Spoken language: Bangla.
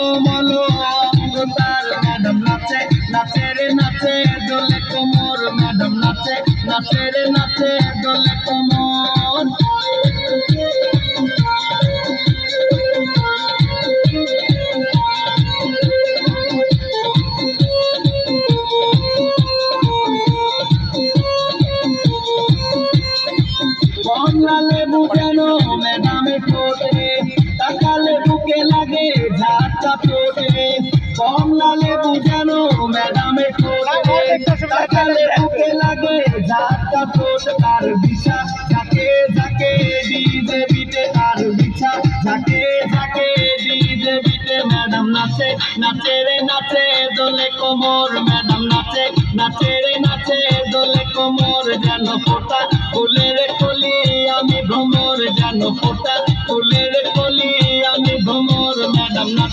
কোমল অঙ্গ তার ম্যাডাম নাচে নাচে নাচে, দোলে কোমর ম্যাডাম নাচে নাচে রে নাচে, দোলে কোমর। কমলা ম্যাডামে ঠোঁটে বুকে লাগে ঝাঁটা ঠোঁট তার দিশা। যাকে যাকে ডিজে বিটে তার দিশা যাকে যাকে ডিজে বিটে ম্যাডাম নাচে নাচে রে নাচে দোলে কোমর ম্যাডাম নাচে নাচে রে নাচে দোলে কোমর যেন ফোটা। ফুলের কলি আমি ভ্রমর যেন ফোটা। ফুলের কলি